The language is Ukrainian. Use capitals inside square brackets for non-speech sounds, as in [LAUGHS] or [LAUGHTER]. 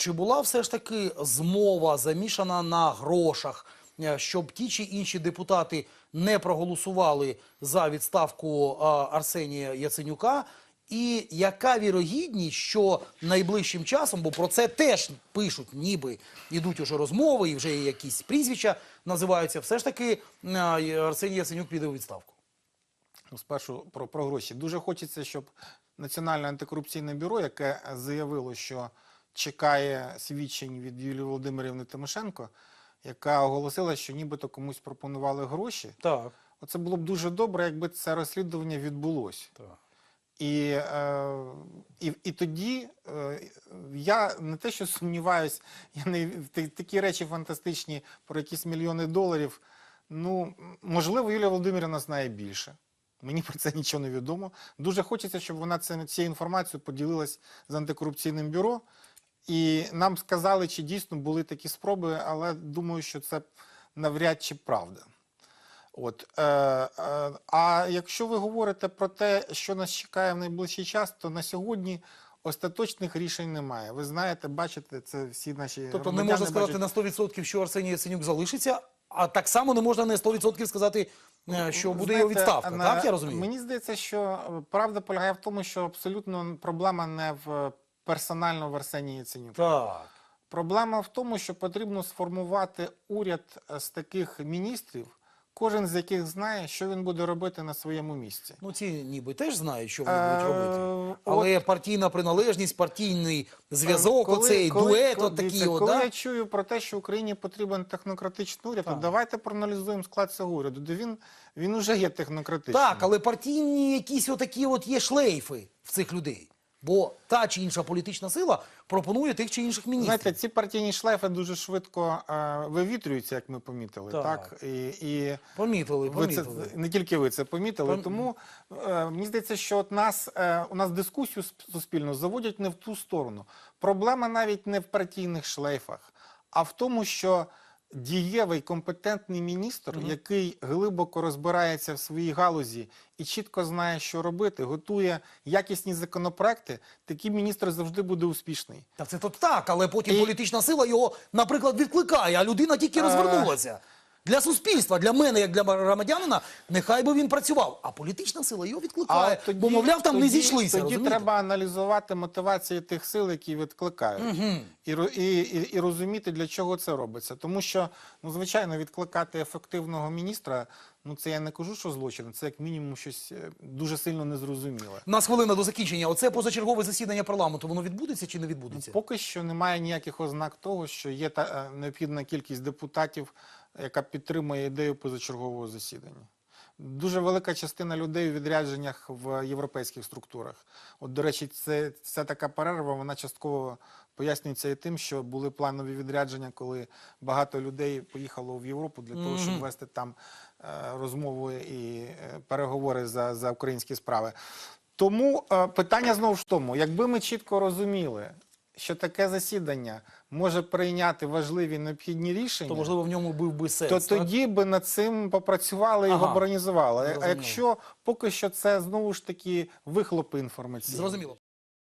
Чи була все ж таки змова замішана на грошах, е, щоб ті чи інші депутати не проголосували за відставку Арсенія Яценюка? І яка вірогідність, що найближчим часом, бо про це теж пишуть, ніби йдуть уже розмови, і вже є якісь прізвища називаються, все ж таки е, Арсеній Яценюк піде у відставку. Ну, спершу про, про гроші. Дуже хочеться, щоб Національне антикорупційне бюро, яке заявило, що чекає свідчень від Юлії Володимирівни Тимошенко, яка оголосила, що нібито комусь пропонували гроші. Так. Оце було б дуже добре, якби це розслідування відбулося. так. І, е, і, і тоді е, я не те, що сумніваюсь, [LAUGHS] я не такі речі фантастичні про якісь мільйони доларів. Ну, можливо, Юлія Володимирівна знає більше. Мені про це [LAUGHS] нічого не відомо. Дуже хочеться, щоб вона це, цією інформацією поділилась з антикорупційним бюро. І нам сказали, чи дійсно були такі спроби, але думаю, що це навряд чи правда. От, е, е, а якщо ви говорите про те, що нас чекає в найближчий час, то на сьогодні остаточних рішень немає. Ви знаєте, бачите, це всі наші Тобто не можна сказати бачать. на 100%, що Арсеній Яценюк залишиться, а так само не можна на 100% сказати, е, що буде його Знаєте, відставка. на- Так, я розумію? Мені здається, що правда полягає в тому, що абсолютно проблема не в персонально в Арсенії Яценюку. Так. Проблема в тому, що потрібно сформувати уряд е, з таких міністрів, кожен з яких знає, що він буде робити на своєму місці. Ну, ці ніби теж знають, що вони Е, будуть робити. Але партійна приналежність, партійний зв'язок, Коли- оцей коли- дует, коли- от такий дивіться, от, да? я чую про те, що Україні потрібен технократичний уряд, то давайте проаналізуємо склад цього уряду. Де він, він уже є технократичним. Так, але партійні якісь отакі от є шлейфи в цих людей. Бо та чи інша політична сила пропонує тих чи інших міністрів. Знаєте, ці партійні шлейфи дуже швидко е, вивітрюються, як ми помітили. Так. Так, І, і Помітили, ви це не тільки ви це помітили. Пом- Тому е, мені здається, що от нас е, у нас дискусію сп- суспільну заводять не в ту сторону. Проблема навіть не в партійних шлейфах, а в тому, що дієвий компетентний міністр, який глибоко розбирається в своїй галузі і чітко знає, що робити, готує якісні законопроекти, такий міністр завжди буде успішний. Та це то так, але потім І- політична сила його, наприклад, відкликає, а людина тільки розвернулася. розвернулася. Для суспільства, для мене, як для громадянина, нехай би він працював. А політична сила його відкликає. бо, мовляв, там не зійшлися. Тоді розумієте? треба аналізувати мотивації тих сил, які відкликають, і, і, і, і розуміти, для чого це робиться. Тому що, ну, звичайно, відкликати ефективного міністра, ну це я не кажу, що злочин, це як мінімум щось е, дуже сильно незрозуміле. Нас хвилина до закінчення. Оце позачергове засідання парламенту. Воно відбудеться чи не відбудеться? Поки що немає ніяких ознак того, що є та е, необхідна кількість депутатів, яка підтримує ідею позачергового засідання. Дуже велика частина людей у відрядженнях в європейських структурах. От, до речі, це, ця така перерва, вона частково пояснюється і тим, що були планові відрядження, коли багато людей поїхало в Європу для того, щоб вести там е, розмови і е, переговори за, за українські справи. Тому е, питання знову ж тому, якби ми чітко розуміли, що таке засідання може прийняти важливі необхідні рішення, То можливо в ньому був би сенс. то так? тоді би над цим попрацювали і Ага. організували. А якщо поки що це знову ж таки вихлопи інформаційні. Зрозуміло.